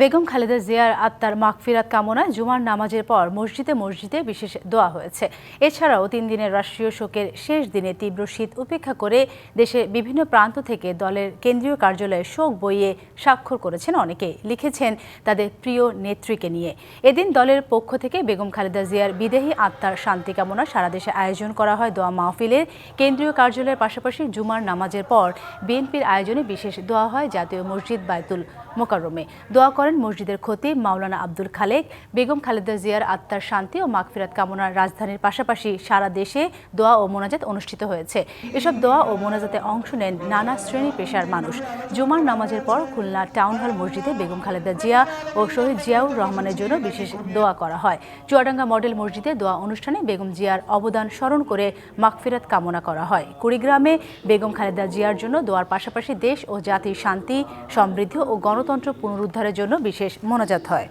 বেগম খালেদা জিয়ার আত্মার মাগফিরাত কামনায় জুমার নামাজের পর মসজিদে মসজিদে বিশেষ দোয়া হয়েছে। এছাড়াও তিন দিনের রাষ্ট্রীয় শোকের শেষ দিনে তীব্র শীত উপেক্ষা করে দেশের বিভিন্ন প্রান্ত থেকে দলের কেন্দ্রীয় কার্যালয়ে শোক বইয়ে স্বাক্ষর করেছেন অনেকে। লিখেছেন, তাদের প্রিয় নেত্রীকে নিয়ে। এদিন দলের পক্ষ থেকে বেগম খালেদা জিয়ার বিদেহী আত্মার শান্তি কামনা সারা দেশে আয়োজন করা হয় দোয়া মাহফিলের। কেন্দ্রীয় কার্যালয়ের পাশাপাশি জুমার নামাজের পর বিএনপির আয়োজনে বিশেষ দোয়া হয় জাতীয় মসজিদ বায়তুল মোকাররমে। দোয়া করেন মসজিদের খতিব মাওলানা আব্দুল খালেক, বেগম খালেদা জিয়ার আত্মার শান্তি ও মাগফিরাত কামনার রাজধানীর পাশাপাশি সারা দেশে দোয়া ও মোনাজাত অনুষ্ঠিত হয়েছে। এসব দোয়া ও মোনাজাতে অংশ নেন নানা শ্রেণি পেশার মানুষ। জুমার নামাজের পর খুলনা টাউন হল মসজিদে বেগম খালেদা জিয়া ও শহীদ জিয়াউর রহমানের জন্য বিশেষ দোয়া করা হয়। চুয়াডাঙ্গা মডেল মসজিদে দোয়া অনুষ্ঠানে বেগম জিয়ার অবদান স্মরণ করে মাগফিরাত কামনা করা হয়। কুড়িগ্রামে বেগম খালেদা জিয়ার জন্য দোয়ার পাশাপাশি দেশ ও জাতির শান্তি, সমৃদ্ধি ও গণতন্ত্র পুনরুদ্ধারের জন্য বিশেষ মোনাজাত হয়।